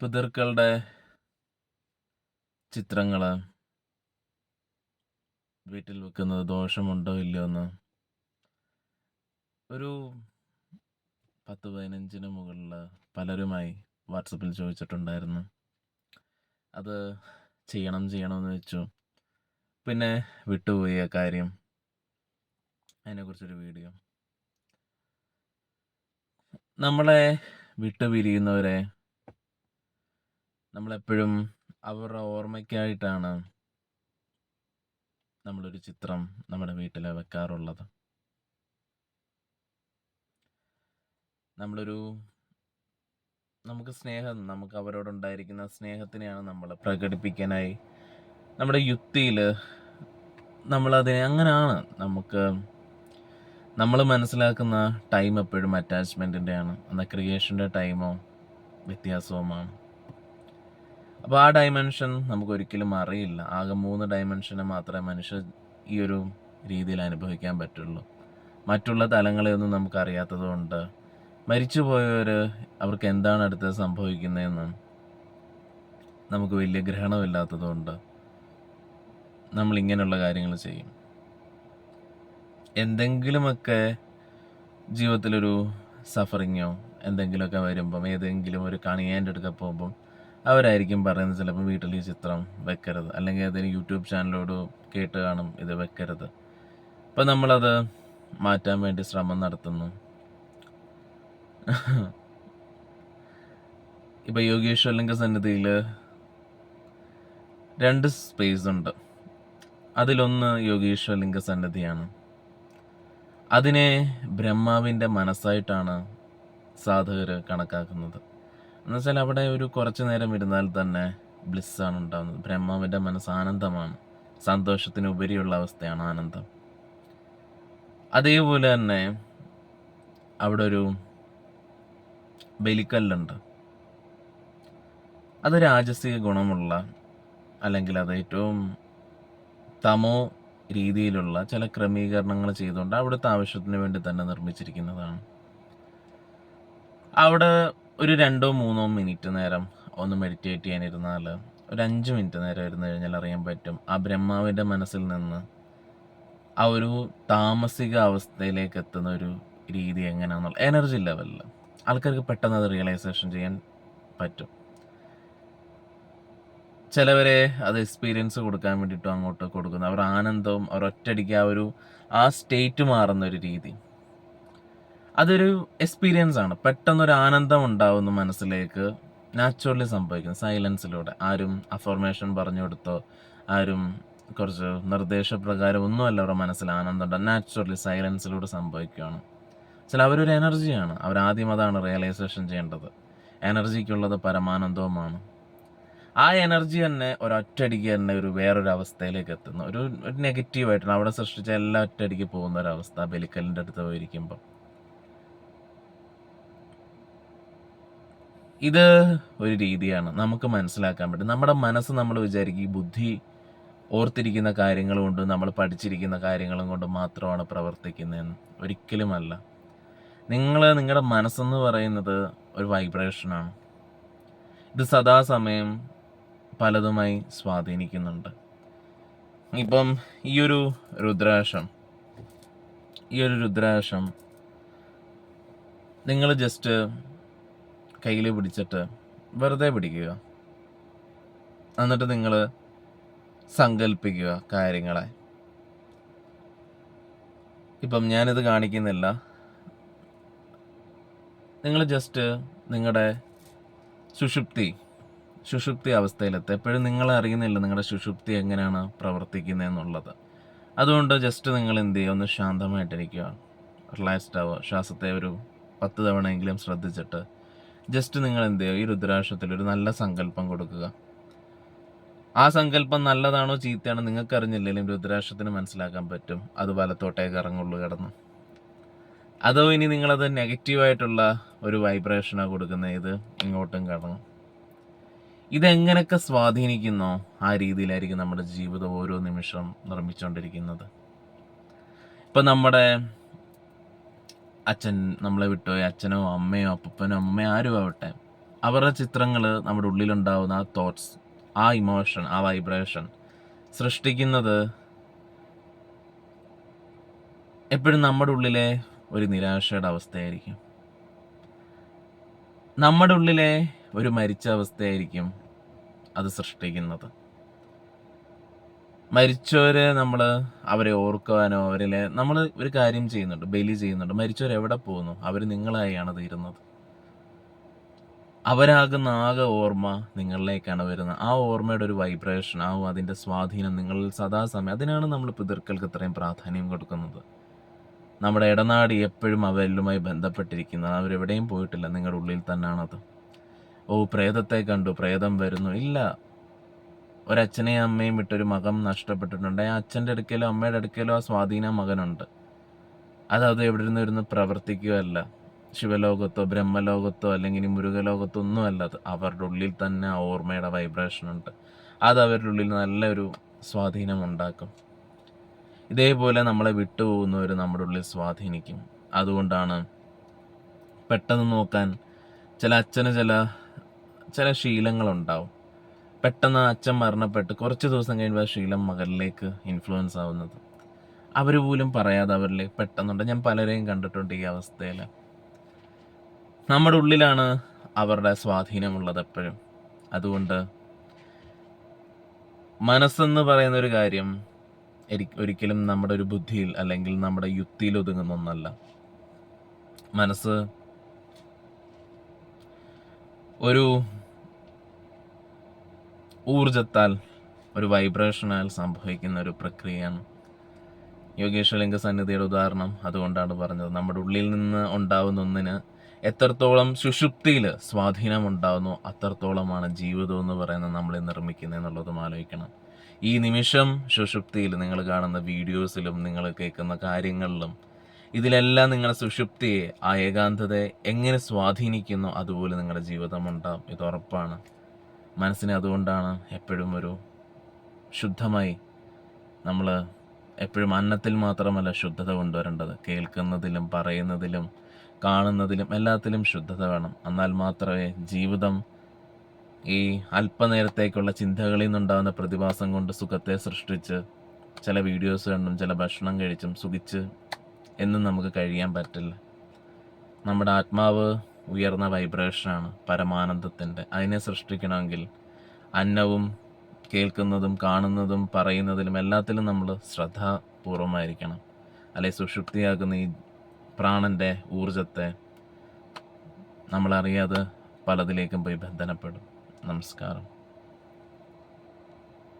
പിതൃക്കളുടെ ചിത്രങ്ങൾ വീട്ടിൽ വെക്കുന്നത് ദോഷമുണ്ടോ ഇല്ലയോ എന്ന്. ഒരു പത്ത് പതിനഞ്ചിന് മുകളിൽ പലരുമായി വാട്സപ്പിൽ ചോദിച്ചിട്ടുണ്ടായിരുന്നു. അത് ചെയ്യണം ചെയ്യണമെന്ന് വെച്ചു പിന്നെ വിട്ടുപോയ ആ കാര്യം. അതിനെക്കുറിച്ചൊരു വീഡിയോ. നമ്മളെ വിട്ടുപിരിയുന്നവരെ നമ്മളെപ്പോഴും അവരുടെ ഓർമ്മയ്ക്കായിട്ടാണ് നമ്മളൊരു ചിത്രം നമ്മുടെ വീട്ടിൽ വെക്കാറുള്ളത്. നമ്മളൊരു നമുക്ക് സ്നേഹം നമുക്ക് അവരോടുണ്ടായിരിക്കുന്ന സ്നേഹത്തിനെയാണ് നമ്മൾ പ്രകടിപ്പിക്കാനായി നമ്മുടെ യുക്തിയിൽ നമ്മളതിനെ അങ്ങനെയാണ് നമുക്ക് നമ്മൾ മനസ്സിലാക്കുന്ന ടൈം എപ്പോഴും അറ്റാച്ച്മെന്റിന്റെയാണ് എന്നാൽ ക്രിയേഷന്റെ ടൈമോ വ്യത്യാസവുമാണ്. അപ്പോൾ ആ ഡയമെൻഷൻ നമുക്ക് ഒരിക്കലും അറിയില്ല. ആകെ മൂന്ന് ഡയമെൻഷനെ മാത്രമേ മനുഷ്യർ ഈ ഒരു രീതിയിൽ അനുഭവിക്കാൻ പറ്റുള്ളൂ. മറ്റുള്ള തലങ്ങളെയൊന്നും ഒന്നും നമുക്ക് അറിയാത്തതുകൊണ്ട് മരിച്ചുപോയവർ അവർക്ക് എന്താണ് അടുത്ത് സംഭവിക്കുന്നതെന്ന് നമുക്ക് വലിയ ഗ്രഹണമില്ലാത്തതുകൊണ്ട് നമ്മൾ ഇങ്ങനെയുള്ള കാര്യങ്ങൾ ചെയ്യും. എന്തെങ്കിലുമൊക്കെ ജീവിതത്തിലൊരു സഫറിങ്ങോ എന്തെങ്കിലുമൊക്കെ വരുമ്പം ഏതെങ്കിലും ഒരു കണിയേന്റെ അടുക്ക പോകുമ്പം അവരായിരിക്കും പറയുന്നത് ചിലപ്പോൾ വീട്ടിൽ ഈ ചിത്രം വെക്കരുത്. അല്ലെങ്കിൽ ഏതെങ്കിലും യൂട്യൂബ് ചാനലോട് കേട്ട് കാണും ഇത് വെക്കരുത്. അപ്പം നമ്മളത് മാറ്റാൻ വേണ്ടി ശ്രമം നടത്തുന്നു. ഇപ്പം യോഗേശ്വരലിംഗ സന്നിധിയിൽ രണ്ട് സ്പേസ് ഉണ്ട്. അതിലൊന്ന് യോഗീശ്വരലിംഗ സന്നിധിയാണ്. അതിനെ ബ്രഹ്മാവിന്റെ മനസ്സായിട്ടാണ് സാധകർ കണക്കാക്കുന്നത്. എന്നുവെച്ചാൽ അവിടെ ഒരു കുറച്ച് നേരം ഇരുന്നാൽ തന്നെ ബ്ലിസ്സാണ് ഉണ്ടാകുന്നത് ബ്രഹ്മാവിന്റെ മനസ്സ് ആനന്ദമാണ്. സന്തോഷത്തിന് ഉപരിയുള്ള അവസ്ഥയാണ് ആനന്ദം. അതേപോലെ തന്നെ അവിടെ ഒരു ബലിക്കല്ലുണ്ട്. അത് രാജസിക ഗുണമുള്ള അല്ലെങ്കിൽ അത് ഏറ്റവും തമോ രീതിയിലുള്ള ചില ക്രമീകരണങ്ങൾ ചെയ്തുകൊണ്ട് അവിടുത്തെ ആവശ്യത്തിന് വേണ്ടി തന്നെ നിർമ്മിച്ചിരിക്കുന്നതാണ്. അവിടെ ഒരു രണ്ടോ മൂന്നോ മിനിറ്റ് നേരം ഒന്ന് മെഡിറ്റേറ്റ് ചെയ്യാനിരുന്നാൽ ഒരു അഞ്ച് മിനിറ്റ് നേരം ഇരുന്ന് കഴിഞ്ഞാൽ അറിയാൻ പറ്റും ആ ബ്രഹ്മാവിന്റെ മനസ്സിൽ നിന്ന് ആ ഒരു താമസിക അവസ്ഥയിലേക്ക് എത്തുന്ന ഒരു രീതി എങ്ങനെയാണെന്നുള്ള എനർജി ലെവലിൽ ആൾക്കാർക്ക് പെട്ടെന്ന് അത് റിയലൈസേഷൻ ചെയ്യാൻ പറ്റും. ചിലവരെ അത് എക്സ്പീരിയൻസ് കൊടുക്കാൻ വേണ്ടിയിട്ടും അങ്ങോട്ട് കൊടുക്കുന്നു. അവർ ആനന്ദവും അവർ ഒറ്റയടിക്ക് ആ ഒരു ആ സ്റ്റേറ്റ് മാറുന്ന ഒരു രീതി. അതൊരു എക്സ്പീരിയൻസ് ആണ്. പെട്ടെന്നൊരു ആനന്ദം ഉണ്ടാവുന്നു മനസ്സിലേക്ക്. നാച്ചുറലി സംഭവിക്കുന്നു. സൈലൻസിലൂടെ ആരും അഫോർമേഷൻ പറഞ്ഞു കൊടുത്തോ ആരും കുറച്ച് നിർദ്ദേശപ്രകാരം ഒന്നുമല്ല അവരുടെ മനസ്സിൽ ആനന്ദം ഉണ്ടാകും നാച്ചുറലി സൈലൻസിലൂടെ സംഭവിക്കുകയാണ്. ചില അവരൊരു എനർജിയാണ് അവരാദ്യം അതാണ് റിയലൈസേഷൻ ചെയ്യേണ്ടത്. എനർജിക്കുള്ളത് പരമാനന്ദവുമാണ്. ആ എനർജി തന്നെ ഒരൊറ്റടിക്ക് തന്നെ ഒരു വേറൊരു അവസ്ഥയിലേക്ക് എത്തുന്നു. ഒരു നെഗറ്റീവായിട്ടാണ് അവിടെ സൃഷ്ടിച്ച എല്ലാ ഒറ്റയടിക്ക് പോകുന്ന ഒരു അവസ്ഥ ബലിക്കലിന്റെ അടുത്ത് പോയിരിക്കുമ്പോൾ ഇത് ഒരു രീതിയാണ്. നമുക്ക് മനസ്സിലാക്കാൻ പറ്റും. നമ്മുടെ മനസ്സ് നമ്മൾ വിചാരിക്കും ഈ ബുദ്ധി ഓർത്തിരിക്കുന്ന കാര്യങ്ങൾ കൊണ്ട് നമ്മൾ പഠിച്ചിരിക്കുന്ന കാര്യങ്ങളും കൊണ്ട് മാത്രമാണ് പ്രവർത്തിക്കുന്നതെന്ന്. ഒരിക്കലുമല്ല. നിങ്ങൾ നിങ്ങളുടെ മനസ്സെന്ന് പറയുന്നത് ഒരു വൈബ്രേഷനാണ് ഇത് സദാസമയം പലതുമായി സ്വാധീനിക്കുന്നുണ്ട്. ഇപ്പം ഈ ഒരു രുദ്രാക്ഷം ഈ ഒരു നിങ്ങൾ ജസ്റ്റ് കയ്യിൽ പിടിച്ചിട്ട് വെറുതെ പിടിക്കുക. എന്നിട്ട് നിങ്ങൾ സങ്കല്പിക്കുക കാര്യങ്ങളെ. ഇപ്പം ഞാനിത് കാണിക്കുന്നില്ല. നിങ്ങൾ ജസ്റ്റ് നിങ്ങളുടെ സുഷുപ്തി സുഷുപ്തി അവസ്ഥയിലെത്തുക എപ്പോഴും നിങ്ങൾ അറിയുന്നില്ല നിങ്ങളുടെ സുഷുപ്തി എങ്ങനെയാണ് പ്രവർത്തിക്കുന്നത് എന്നുള്ളത് അതുകൊണ്ട് ജസ്റ്റ് നിങ്ങൾ എന്ത് ചെയ്യുക ഒന്ന് ശാന്തമായിട്ടിരിക്കുക. റിലാക്സ്ഡ് ആവുക. ശ്വാസത്തെ ഒരു പത്ത് തവണയെങ്കിലും ശ്രദ്ധിച്ചിട്ട് ജസ്റ്റ് നിങ്ങൾ എന്ത് ചെയ്യുക ഈ രുദ്രാക്ഷത്തിൽ ഒരു നല്ല സങ്കല്പം കൊടുക്കുക. ആ സങ്കല്പം നല്ലതാണോ ചീത്തയാണോ നിങ്ങൾക്ക് അറിഞ്ഞില്ലെങ്കിലും രുദ്രാക്ഷത്തിന് മനസ്സിലാക്കാൻ പറ്റും. അത് വലത്തോട്ടേക്ക് ഇറങ്ങുള്ളൂ കിടന്ന്. അതോ ഇനി നിങ്ങളത് നെഗറ്റീവായിട്ടുള്ള ഒരു വൈബ്രേഷനാണ് കൊടുക്കുന്നത്? ഇത് ഇങ്ങോട്ടും കടന്നു. ഇതെങ്ങനെയൊക്കെ സ്വാധീനിക്കുന്നോ ആ രീതിയിലായിരിക്കും നമ്മുടെ ജീവിതം ഓരോ നിമിഷം നിർമ്മിച്ചുകൊണ്ടിരിക്കുന്നത്. ഇപ്പം നമ്മുടെ അച്ഛൻ നമ്മളെ വിട്ടുപോയി അച്ഛനോ അമ്മയോ അപ്പനോ അമ്മയോ ആരും ആവട്ടെ അവരുടെ ചിത്രങ്ങൾ നമ്മുടെ ഉള്ളിലുണ്ടാവുന്ന ആ തോട്ട്സ് ആ ഇമോഷൻ ആ വൈബ്രേഷൻ സൃഷ്ടിക്കുന്നത് എപ്പോഴും നമ്മുടെ ഉള്ളിലെ ഒരു നിരാശയുടെ അവസ്ഥയായിരിക്കും. നമ്മുടെ ഉള്ളിലെ ഒരു മരിച്ച അവസ്ഥയായിരിക്കും അത് സൃഷ്ടിക്കുന്നത്. മരിച്ചവരെ നമ്മൾ അവരെ ഓർക്കുവാനോ അവരിലെ നമ്മൾ ഒരു കാര്യം ചെയ്യുന്നുണ്ട് ബലി ചെയ്യുന്നുണ്ട്. മരിച്ചവർ എവിടെ പോകുന്നു? അവർ നിങ്ങളായാണ് തീരുന്നത്. അവരാകുന്ന ആകെ ഓർമ്മ നിങ്ങളിലേക്കാണ് വരുന്നത്. ആ ഓർമ്മയുടെ ഒരു വൈബ്രേഷൻ ആവും അതിന്റെ സ്വാധീനം നിങ്ങളിൽ സദാസമയം അതിനാണ് നമ്മൾ പിതൃക്കൾക്ക് ഇത്രയും പ്രാധാന്യം കൊടുക്കുന്നത്. നമ്മുടെ ഇടനാടി എപ്പോഴും അവരിലുമായി ബന്ധപ്പെട്ടിരിക്കുന്നത് അവരെവിടെയും പോയിട്ടില്ല. നിങ്ങളുടെ ഉള്ളിൽ തന്നെയാണത് ഓ പ്രേതത്തെ കണ്ടു പ്രേതം വരുന്നു. ഇല്ല ഒരച്ഛനെയും അമ്മയും വിട്ടൊരു മകൻ നഷ്ടപ്പെട്ടിട്ടുണ്ട്. ആ അച്ഛന്റെ അടുക്കലോ അമ്മയുടെ അടുക്കലോ ആ സ്വാധീന മകനുണ്ട്. അത് അത് എവിടെ നിന്ന് ഇരുന്ന് പ്രവർത്തിക്കുകയല്ല. ശിവലോകത്തോ ബ്രഹ്മലോകത്തോ അല്ലെങ്കിൽ മുരുകലോകത്തോ ഒന്നുമല്ല. അത് അവരുടെ ഉള്ളിൽ തന്നെ ആ ഓർമ്മയുടെ വൈബ്രേഷൻ ഉണ്ട്. അത് അവരുടെ ഉള്ളിൽ നല്ലൊരു സ്വാധീനം ഉണ്ടാക്കും. ഇതേപോലെ നമ്മളെ വിട്ടുപോകുന്നവർ നമ്മുടെ ഉള്ളിൽ സ്വാധീനിക്കും. അതുകൊണ്ടാണ് പെട്ടെന്ന് നോക്കാൻ ചില അച്ഛന് ചില ചില ശീലങ്ങളുണ്ടാവും. പെട്ടെന്ന് അച്ഛൻ മരണപ്പെട്ട് കുറച്ച് ദിവസം കഴിയുമ്പോൾ ശീലം മകളിലേക്ക് ഇൻഫ്ലുവൻസ് ആവുന്നത്. അവർ പോലും പറയാതെ അവരിലെ പെട്ടെന്നുണ്ട്. ഞാൻ പലരെയും കണ്ടിട്ടുണ്ട് ഈ അവസ്ഥയിൽ നമ്മുടെ ഉള്ളിലാണ് അവരുടെ സ്വാധീനമുള്ളത് എപ്പോഴും. അതുകൊണ്ട് മനസ്സെന്ന് പറയുന്ന ഒരു കാര്യം ഒരിക്കലും നമ്മുടെ ഒരു ബുദ്ധിയിൽ അല്ലെങ്കിൽ നമ്മുടെ യുക്തിയിൽ ഒതുങ്ങുന്ന ഒന്നല്ല. മനസ്സ് ഒരു ഊർജത്താൽ ഒരു വൈബ്രേഷനാൽ സംഭവിക്കുന്ന ഒരു പ്രക്രിയയാണ്. യോഗേശ്വലിംഗ സന്നിധിയുടെ ഉദാഹരണം അതുകൊണ്ടാണ് പറഞ്ഞത്. നമ്മുടെ ഉള്ളിൽ നിന്ന് ഉണ്ടാവുന്ന ഒന്നിന് എത്രത്തോളം സുഷുപ്തിയിൽ സ്വാധീനം ഉണ്ടാവുന്നു അത്രത്തോളമാണ് ജീവിതം എന്ന് പറയുന്നത് നമ്മളെ നിർമ്മിക്കുന്നത് എന്നുള്ളതും ആലോചിക്കണം. ഈ നിമിഷം സുഷുപ്തിയിൽ നിങ്ങൾ കാണുന്ന വീഡിയോസിലും നിങ്ങൾ കേൾക്കുന്ന കാര്യങ്ങളിലും ഇതിലെല്ലാം നിങ്ങളുടെ സുഷുപ്തിയെ ആ ഏകാന്തതയെ എങ്ങനെ സ്വാധീനിക്കുന്നു അതുപോലെ നിങ്ങളുടെ ജീവിതം ഉണ്ടാവും. ഇത് ഉറപ്പാണ്. മനസ്സിനെ അതുകൊണ്ടാണ് എപ്പോഴും ഒരു ശുദ്ധമായി നമ്മൾ എപ്പോഴും അന്നത്തിൽ മാത്രമല്ല ശുദ്ധത കൊണ്ടുവരേണ്ടത്. കേൾക്കുന്നതിലും പറയുന്നതിലും കാണുന്നതിലും എല്ലാത്തിലും ശുദ്ധത വേണം. എന്നാൽ മാത്രമേ ജീവിതം ഈ അല്പനേരത്തേക്കുള്ള ചിന്തകളിൽ നിന്നുണ്ടാകുന്ന പ്രതിഭാസം കൊണ്ട് സുഖത്തെ സൃഷ്ടിച്ച് ചില വീഡിയോസ് കണ്ടും ചില ഭക്ഷണം കഴിച്ചും സുഖിച്ച് എന്നും നമുക്ക് കഴിയാൻ പറ്റില്ല. നമ്മുടെ ആത്മാവ് ഉയർന്ന വൈബ്രേഷനാണ് പരമാനന്ദത്തിന്റെ. അതിനെ സൃഷ്ടിക്കണമെങ്കിൽ അന്നവും കേൾക്കുന്നതും കാണുന്നതും പറയുന്നതിലും എല്ലാത്തിലും നമ്മൾ ശ്രദ്ധാപൂർവമായിരിക്കണം. അല്ലെ സുഷുപ്തിയാകുന്ന ഈ പ്രാണന്റെ ഊർജത്തെ നമ്മളറിയാതെ പലതിലേക്കും പോയി ബന്ധനപ്പെടും. നമസ്കാരം.